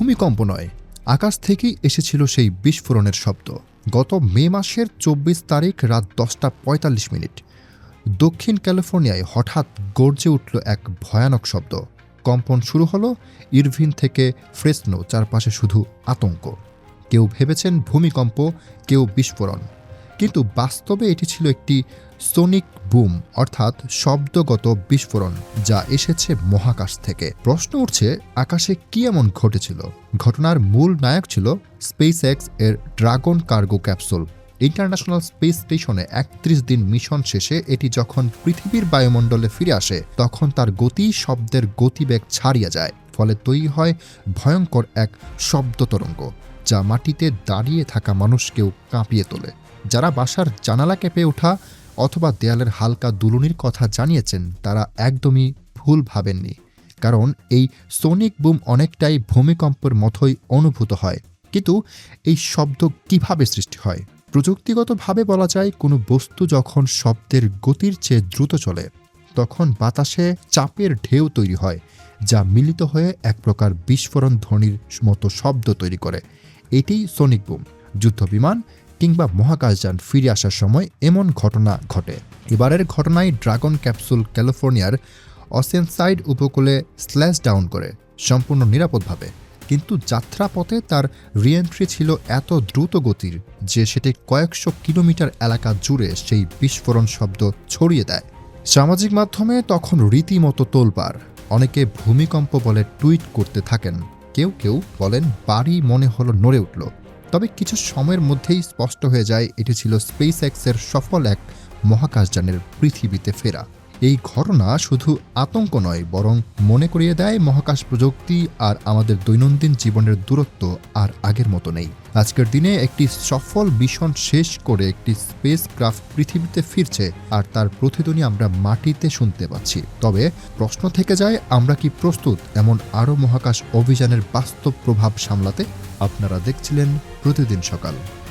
ভূমিকম্প নয়। আকাশ থেকেই এসেছিল সেই বিস্ফোরণের শব্দ। গত মে মাসের চব্বিশ তারিখ রাত দশটা পঁয়তাল্লিশ মিনিট। দক্ষিণ ক্যালিফোর্নিয়ায় হঠাৎ গর্জে উঠল এক ভয়ানক শব্দ। কম্পন শুরু হলো ইরভিন থেকে ফ্রেসনো চারপাশে শুধু আতঙ্ক। কেউ ভেবেছেন ভূমিকম্প, কেউ বিস্ফোরণ। কিন্তু বাস্তবে এটি ছিল একটি সোনিক বুম, অর্থাৎ শব্দগত বিস্ফোরণ, যা এসেছে মহাকাশ থেকে। প্রশ্ন উঠছে, আকাশে কি এমন ঘটেছিল? ঘটনার মূল নায়ক ছিল স্পেস এক্সের dragon cargo capsule. International space স্টেশনে একত্রিশ দিন মিশন শেষে এটি যখন পৃথিবীর বায়ুমণ্ডলে ফিরে আসে, তখন তার গতি শব্দের গতিবেগ ছাড়িয়ে যায়, ফলে তৈরি হয় ভয়ঙ্কর এক শব্দ তরঙ্গ যা মাটিতে দাঁড়িয়ে থাকা মানুষকেও কাঁপিয়ে তোলে। যারা বাসার জানালা কেঁপে ওঠা অথবা দেয়ালের হালকা দুলুনির কথা জানিয়েছেন তারা একদমই ভুল ভাবেননি, কারণ এই সোনিক বুম অনেকটাই ভূমিকম্পের মতোই অনুভূত হয়। কিন্তু এই শব্দ কীভাবে সৃষ্টি হয়? প্রযুক্তিগতভাবে বলা যায়, কোনো বস্তু যখন শব্দের গতির চেয়ে দ্রুত চলে, তখন বাতাসে চাপের ঢেউ তৈরি হয়, যা মিলিত হয়ে এক প্রকার বিস্ফোরণ ধ্বনির মতো শব্দ তৈরি করে। এটিই সোনিক বুম, যুদ্ধবিমান কিংবা মহাকাশযান ফিরে আসার সময় এমন ঘটনা ঘটে। এবারের ঘটনায় ড্রাগন ক্যাপসুল ক্যালিফোর্নিয়ার অসেনসাইড উপকূলে স্ল্যাশ ডাউন করে, সম্পূর্ণ নিরাপদভাবে। কিন্তু যাত্রাপথে তার রিএন্ট্রি ছিল এত দ্রুত গতির যে সেটি কয়েকশো কিলোমিটার এলাকা জুড়ে সেই বিস্ফোরণ শব্দ ছড়িয়ে দেয়। সামাজিক মাধ্যমে তখন রীতিমতো তোলপাড়। অনেকে ভূমিকম্প বলে টুইট করতে থাকেন। কেউ কেউ বলেন, বাড়ি মনে হলো নড়ে উঠল। তবে কিছু সময়ের মধ্যেই স্পষ্ট হয়ে যায়, এটি ছিল স্পেস এক্সের সফল এক মহাকাশযানের পৃথিবীতে ফেরা। এই ঘটনা শুধু আতঙ্ক নয়, বরং মনে করিয়ে দেয় মহাকাশ প্রযুক্তি আর আমাদের দৈনন্দিন জীবনের দূরত্ব আর আগের মতো নেই। আজকের দিনে একটি সফল মিশন শেষ করে একটি স্পেস ক্রাফট পৃথিবীতে ফিরছে আর তার প্রতিধ্বনি আমরা মাটিতে শুনতে পাচ্ছি। তবে প্রশ্ন থেকে যায়, আমরা কি প্রস্তুত? এমন আরও মহাকাশ অভিযানের বাস্তব প্রভাব সামলাতে আপনারা দেখছিলেন প্রতিদিন সকাল।